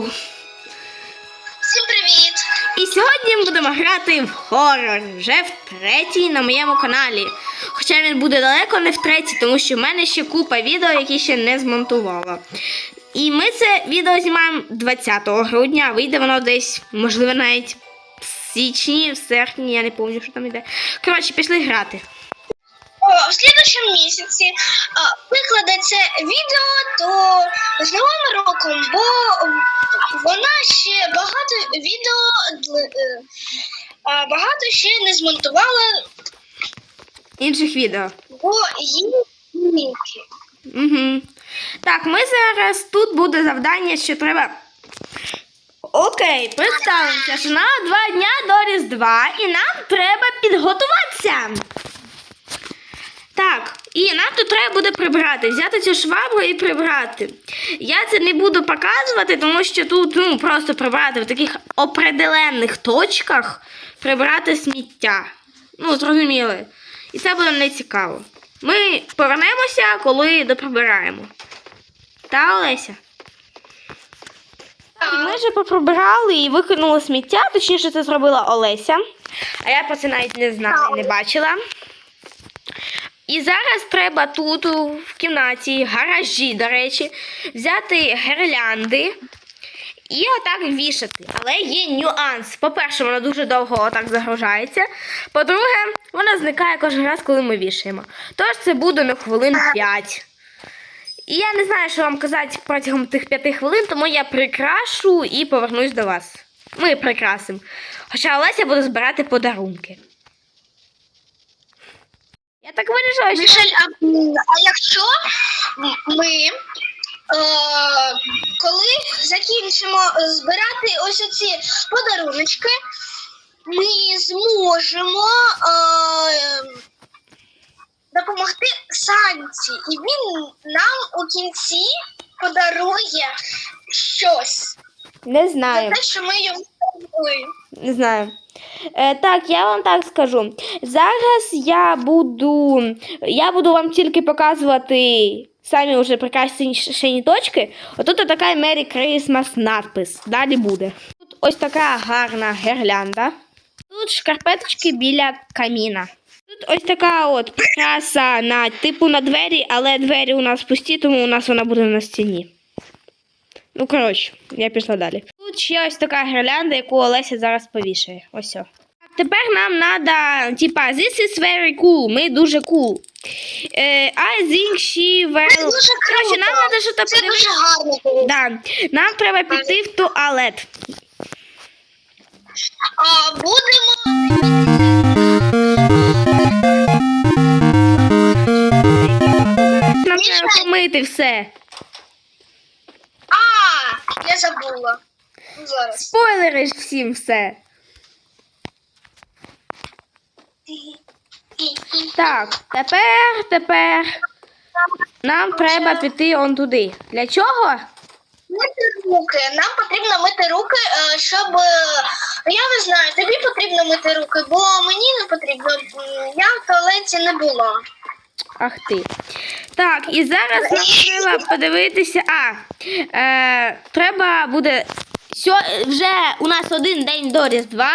Йоу! Всім привіт! І сьогодні ми будемо грати в хоррор вже втретій на моєму каналі. Хоча він буде далеко не втретій, тому що в мене ще купа відео, які ще не змонтувала. І ми це відео знімаємо 20 грудня, вийде воно десь, можливо, навіть в січні, в серпні, я не пам'ятаю, що там йде. Коротше, пішли грати. В слідчому місяці а, викладе це відео то з Новим роком, бо вона ще багато відео а, багато ще не змонтувала, Інших відео. бо лінки. Угу. Так, ми зараз тут буде завдання, що треба. Окей, представимося, що на два дня до Різдва і нам треба підготуватися. Так, і нам тут треба буде прибрати, взяти цю швабру і прибрати. Я це не буду показувати, тому що тут ну, просто прибрати в таких определенних точках прибрати сміття. Ну, зрозуміли. І це буде не цікаво. Ми повернемося, коли доприбираємо. Та, Олеся? І ми вже поприбирали і викинули сміття, точніше, це зробила Олеся. А я про це навіть не знала, не бачила. І зараз треба тут, в кімнаті, гаражі, до речі, взяти гірлянди і отак вішати. Але є нюанс. По-перше, вона дуже довго отак загружається. По-друге, вона зникає кожен раз, коли ми вішаємо. Тож це буде на хвилин 5. І я не знаю, що вам казати протягом тих 5 хвилин, тому я прикрашу і повернусь до вас. Ми прикрасимо. Хоча Олеся буде збирати подарунки. Я так вирішила, що. Мішель, а, а якщо ми е, коли закінчимо збирати ось оці подаруночки, ми зможемо е, допомогти Санті, і він нам у кінці подарує щось Не за знаю. те, що ми йому. Не знаю. Е, так, я вам так скажу. Зараз я буду. Я буду вам тільки показувати самі вже прикрашені точки. Отут така Merry Christmas надпис. Далі буде. Тут ось така гарна гірлянда. Тут шкарпеточки біля каміна. Тут ось така от прикраса на типу на двері, але двері у нас пусті, тому у нас вона буде на стіні. Ну, коротше, я пішла далі. Тут ще ось така гірлянда, яку Олеся зараз повішає. Ось. о. Тепер нам треба, типа, this is very cool. Ми дуже cool. Е, I think she. Це дуже Коротше, нам круто. треба щось Це подивитися. дуже гарно. Да. Нам треба піти в туалет. А, будемо. Нам треба помити все. А, я забула. Ну, Зараз. Спойлери ж всім все. Так, тепер, тепер нам треба піти он туди. Для чого? Мити руки. Нам потрібно мити руки, е, щоб. е, Я не знаю, тобі потрібно мити руки, бо мені не потрібно. Я в туалеті не була. Ах ти. Так, і зараз нам треба подивитися. А, е, треба буде. Сьо, вже у нас один день до Різдва,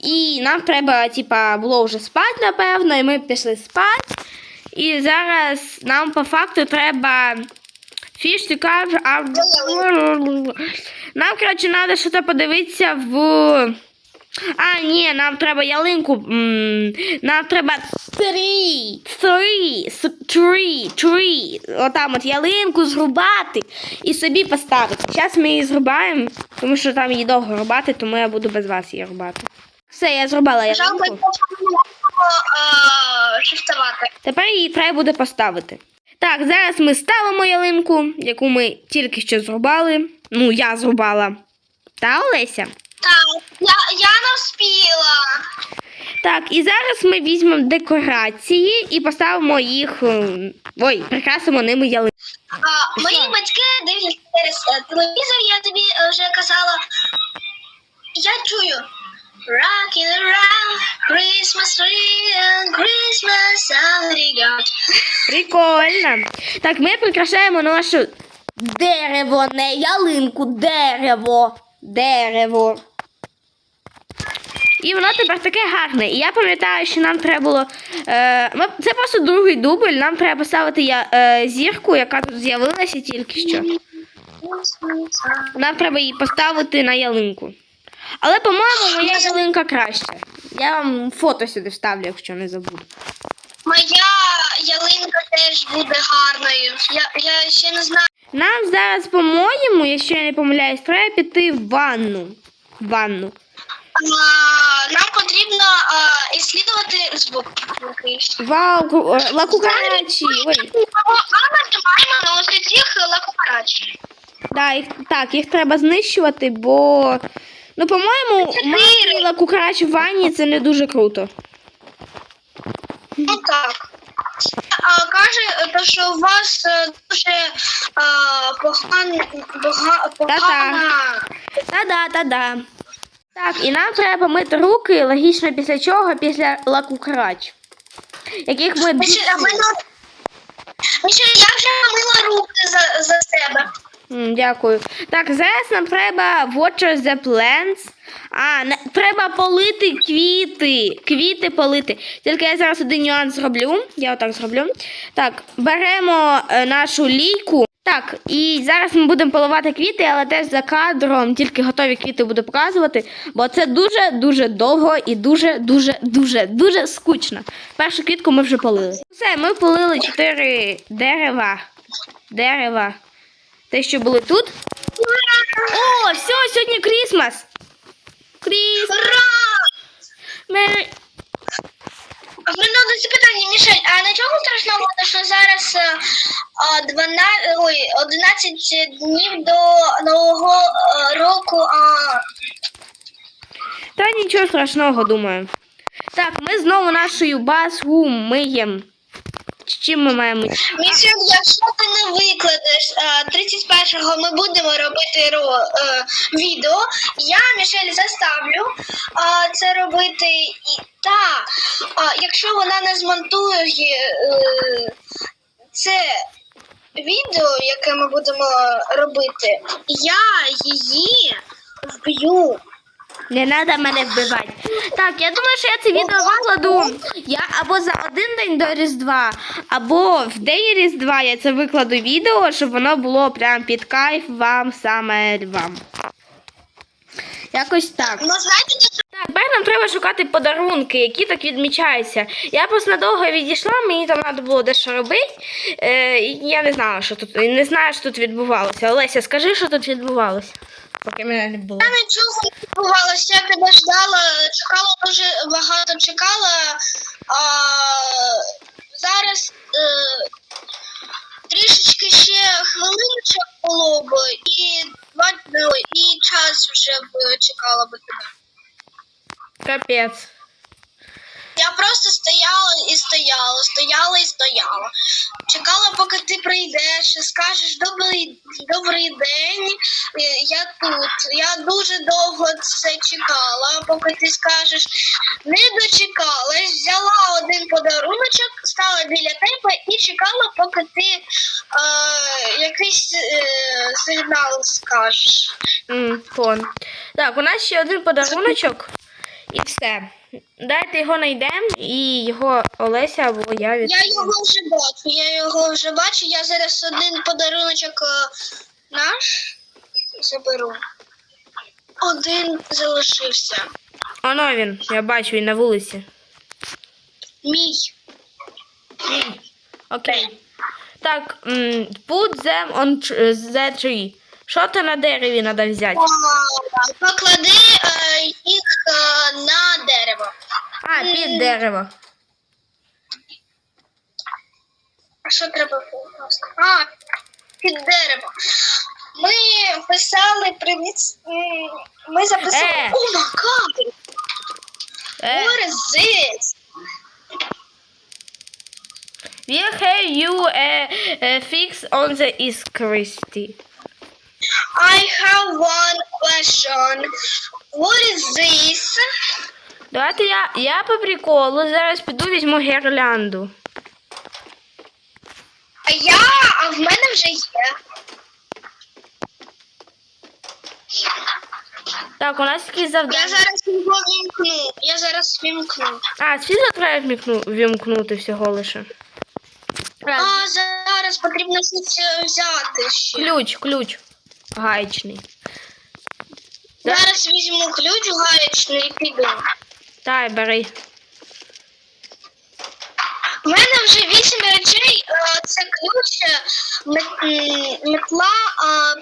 і нам треба, типа, було вже спати, напевно, і ми пішли спати. І зараз нам по факту треба to cover our... Нам, коротше, треба щось подивитися в. А, ні, нам треба ялинку. Нам треба три, три, три, три. Отам от ялинку зрубати і собі поставити. Зараз ми її зрубаємо, тому що там її довго рубати, тому я буду без вас її рубати. Все, я зрубала ялинку. шифтувати. Тепер її треба буде поставити. Так, зараз ми ставимо ялинку, яку ми тільки що зрубали. Ну, я зрубала. Та Олеся? Так, я, я не вспіла. Так, і зараз ми візьмемо декорації і поставимо їх. е, Ой, прикрасимо ними ялинку. Мої батьки дивляться через е, телевізор, я тобі е, вже казала. Я чую. Rocking around Christmas tree and Christmas got. Прикольно. Так, ми прикрашаємо нашу дерево, не ялинку, дерево. Дерево. І воно тепер таке гарне. І я пам'ятаю, що нам треба було. Е, це просто другий дубль. Нам треба поставити я, е, зірку, яка тут з'явилася тільки що. Нам треба її поставити на ялинку. Але, по-моєму, моя ялинка краща. Я вам фото сюди вставлю, якщо не забуду. Моя ялинка теж буде гарною. Я, я ще не знаю. Нам зараз, по-моєму, якщо я не помиляюсь, треба піти в ванну. В ванну. Нам потрібно а, іслідувати звук якийсь. Вау, ку- е, лакукарачі. Ой, А нажимаємо на ось цих лакурач. да, їх, так, їх треба знищувати, бо. Ну, по-моєму, мати лакукрач в ванні це не дуже круто. Ну так. А, каже, то, що у вас е, дуже поган, бога, погана. Та-да, та-да. Так, і нам треба помити руки логічно після чого? Після лакукрач. Яких ми мене- я вже помила руки за, за себе. М, Дякую. Так, зараз нам треба water the plants. А, не, треба полити квіти. Квіти полити. Тільки я зараз один нюанс зроблю. Я отак зроблю. Так, беремо е, нашу лійку. Так, і зараз ми будемо поливати квіти, але теж за кадром тільки готові квіти буду показувати, бо це дуже дуже довго і дуже дуже дуже скучно. Першу квітку ми вже полили. Все, ми полили чотири дерева. Дерева. Те, що були тут. О, все, сьогодні Крісмас. Кріс. Ура! Мері... А в мене одне запитання, Мішель, а нічого страшного, що зараз е, а, 12, ой, 11 днів до Нового е, року, а Та нічого страшного, думаю. Так, ми знову нашою басгум миємо. З Чим ми маємо? Мішель, якщо ти не викладеш е, 31-го, ми будемо робити ро, е, відео. Я Мішель заставлю е, це робити. І та, а якщо вона не змонтує е, це відео, яке ми будемо робити, я її вб'ю. Не треба мене вбивати. Так, я думаю, що я це відео викладу. Я або за один день до Різдва, або в день Різдва я це викладу відео, щоб воно було прям під кайф вам саме вам. Якось так. Ну, знаєте, Так, тепер нам треба шукати подарунки, які так відмічаються. Я просто надовго відійшла, мені там треба було дещо робити. Е, і я не знала, що тут не знаю, що тут відбувалося. Олеся, скажи, що тут відбувалося. Поки мене не було. Я нічого не відбувалося, я тебе ждала, чекала дуже багато чекала. А, зараз е, трішечки ще хвилиночок було б і два і час вже б чекала би тебе. Капець. Я просто стояла і стояла, стояла і стояла. Чекала, поки ти прийдеш, скажеш добрий, добрий день. е, Я тут. Я дуже довго це чекала, поки ти скажеш не дочекалась, взяла один подаруночок, стала біля тебе і чекала, поки ти е, якийсь е, сигнал скажеш. М, фон. Так, у нас ще один подаруночок. І все. Дайте його знайдемо і його Олеся або я від. Я його вже бачу, я його вже бачу. Я зараз один подаруночок е, наш заберу. Один залишився. Оно він, я бачу, він на вулиці. Мій. Мій. Окей. Так, put them on tr- the tree. Що то на дереві треба взяти? Поклади е, їх е, на дерево. А, під дерево. А що треба? А, під дерево. Ми писали привіт. Ми записали. Е. О, макар! Е, What is this? we have you a, a fix on the is Christy. I have one question. What is this? Давайте я. Я по приколу. Зараз піду візьму гірлянду. А я, а в мене вже є. Так, у нас такі завдання. Я зараз його вімкну. Я зараз вімкну. А, світло треба вмікну... вімкнути всього лише. А, зараз потрібно щось е, взяти ще. Ключ, ключ. Гаечний. Зараз візьму ключ гаечний і піду. Дай, бери. У мене вже вісім речей. Е, Це ключ, е, метла. а,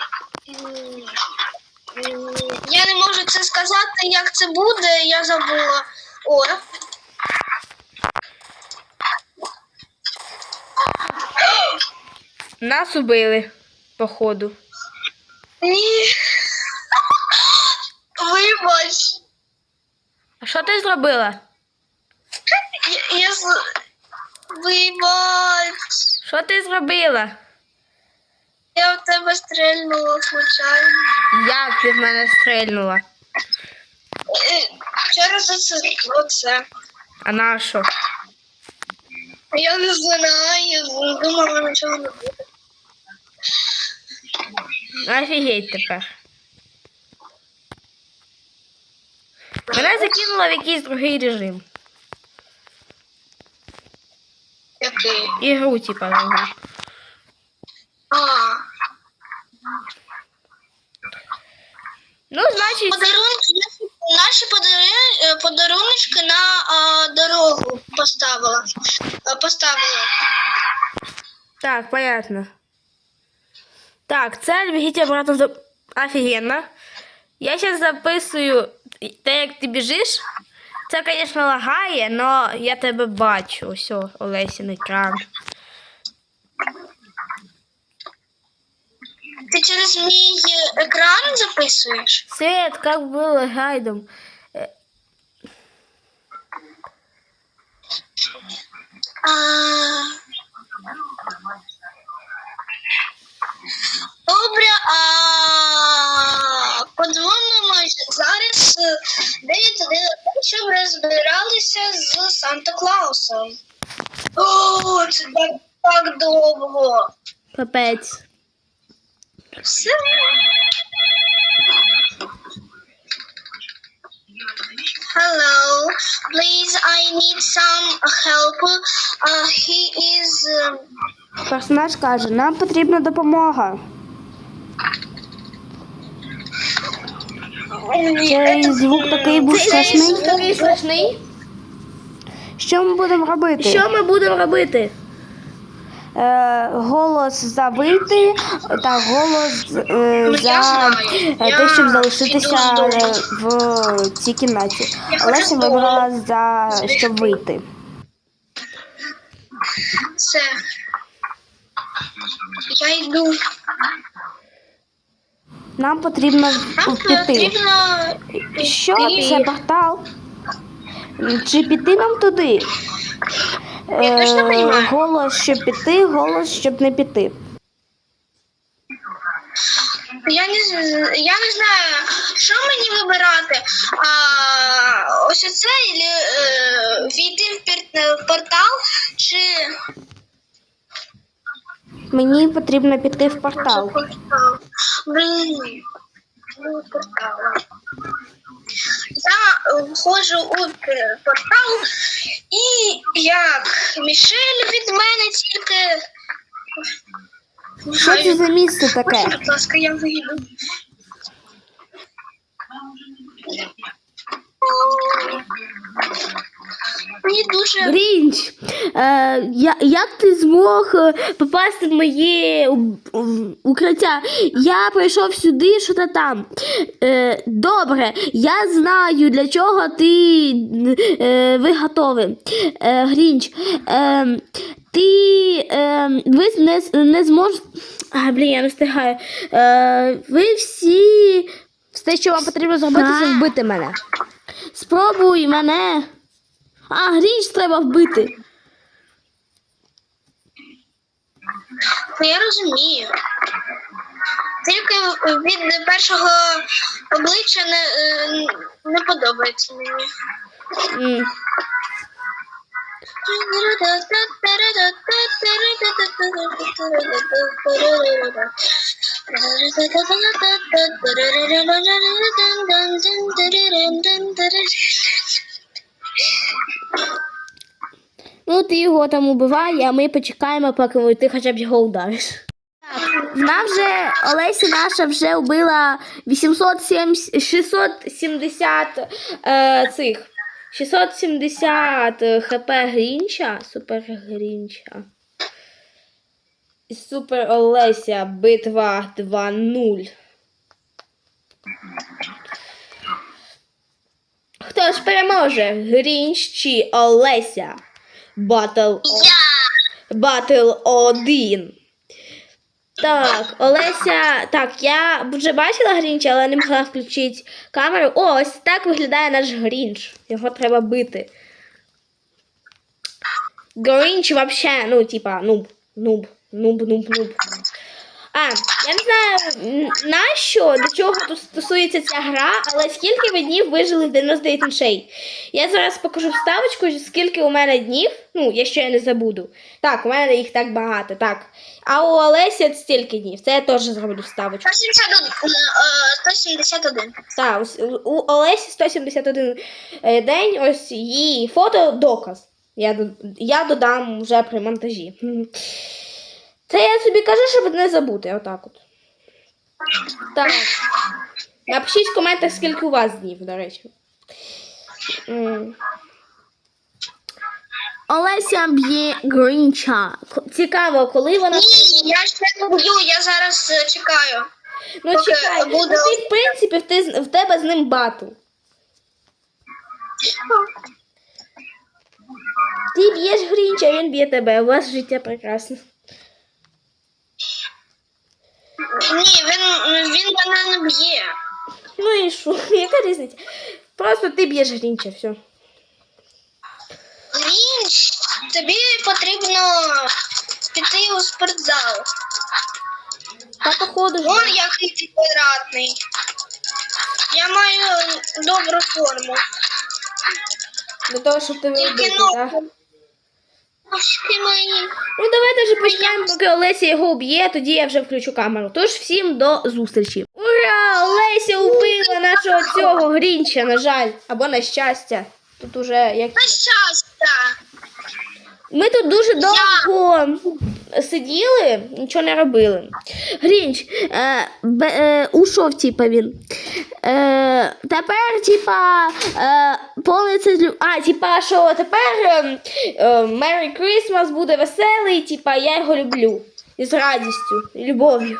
Я не можу це сказати, як це буде, я забула. О, Нас убили, походу. Ні. Вибач. А що ти зробила? Я, я Вибач. Що ти зробила? Я в тебе стрельнула случайно. Як ти в мене стрельнула? Е, Через оце, оце. А на що? Я не знаю, я думала, нічого не буде. Офігеть тепер. Мене закинуло в якийсь другий режим. Який? Ігру, типа, другу. А, Ну, значить, подарунки, наші подарунки, подаруночки на а, дорогу поставила. Поставила. так, понятно. Так, цель бігіть обратно до... Офігенно. Я зараз записую те, як ти біжиш. Це, звісно, лагає, але я тебе бачу. Ось, о, Олесін екран. Ти через мій е, екран записуєш? Свет, как было гайдом? Э, А... Добре, а подзвонимо зараз е, 9 щоб розбиралися з Санта Клаусом. О, це так, так довго. Капець. Все. Hello, please, I need some help. Uh, he is. um, Персонаж каже, нам потрібна допомога. Цей звук такий був страшний. Такий страшний. Що ми будемо робити? Що ми будемо робити? Е, голос за вийти та голос е, Ну, за те, щоб залишитися в цій кімнаті. Олеся вибрала за щоб вийти. Це. Я йду. Нам потрібно Нам піти. потрібно. Що піти. це портал? Чи піти нам туди? Я точно понімаю. голос, щоб піти, голос, щоб не піти. Я не, я не знаю, що мені вибирати. А, ось оце, е, війти в портал, чи Мені потрібно піти в портал. портал. Блін. Портал. Я входжу у портал, і як Мішель від мене тільки. Що це за місце таке? Будь ласка, я вийду. Мені дуже Грінч, е, я, як ти змог е, попасти в моє укриття? Я прийшов сюди, що то там. Е, добре, я знаю, для чого ти е, ви готові. Е, Грінч, е, ти е, ви не, не зможете. А, блін, я не встигаю. Е, ви всі. Все, що вам потрібно зробити, це вбити мене. Спробуй мене. А, Грінч треба вбити. Ну, я розумію. Тільки від першого обличчя не, е, не подобається мені. М. Ну, ти його там убивай, а ми почекаємо, поки ти хоча б його удариш. Так, вона вже, Олеся наша вже вбила 870, 670 е, цих. 670 хп Грінча, супер Грінча. Супер Олеся, битва 2-0. Хто ж переможе? Грінч чи Олеся? Батл Батл 1. Так, Олеся. Так, я вже бачила Грінча, але не могла включити камеру. О, ось так виглядає наш Грінч. Його треба бити. Грінч вообще, ну, типа, нуб, нуб, нуб, нуб, нуб. А, я не знаю, на що, до чого тут стосується ця гра, але скільки ви днів вижили в 99 ночей. Я зараз покажу вставочку, скільки у мене днів, ну, якщо я не забуду. Так, у мене їх так багато, так. А у Олесі стільки днів. Це я теж зроблю вставочку. 171. е, 171. Так, у у Олесі 171 е, день, ось її фото доказ. Я, я додам вже при монтажі. Це я собі кажу, щоб не забути. Отак от. Так. Напишіть в коментах, скільки у вас днів, до речі. М. Олеся б'є Грінча. Цікаво, коли вона. Ні, я ще не б'ю, я зараз е, чекаю. Ну, поки чекай, буде- ну, ти, в принципі, в, ти, в тебе з ним батл. Ти б'єш Грінча, він б'є тебе. У вас життя прекрасне. Ні, він, він мене не б'є. Ну і що? Яка різниця? Просто ти б'єш Грінча, все. Грінч, тобі потрібно піти у спортзал. Та походу. Вон який ти квадратний. Я маю добру форму. Для того, щоб Тільки вбити, так? ногу. Мої. Ну давайте вже почнемо, поки Олеся його вб'є, тоді я вже включу камеру. Тож всім до зустрічі. Ура! Олеся вбила нашого цього Грінча, на жаль. Або на щастя. Тут уже як. На щастя. Ми тут дуже довго сиділи, нічого не робили. Грінч, е, бе, е, ушов, типа він. Е, тепер, типа, е, повниться. злю- А, типа, що тепер е, е, Merry Christmas буде веселий, типа, я його люблю. І з радістю, і любов'ю.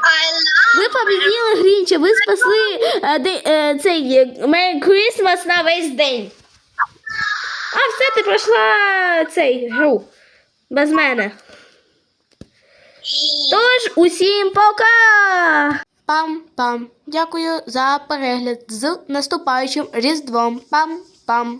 Ви победили Грінча, ви спасли е, де, е, цей е, Merry Christmas на весь день. А, все, ти пройшла цей гру. Без мене. Тож, усім пока! Пам-пам. Дякую за перегляд з наступаючим Різдвом. Пам-пам.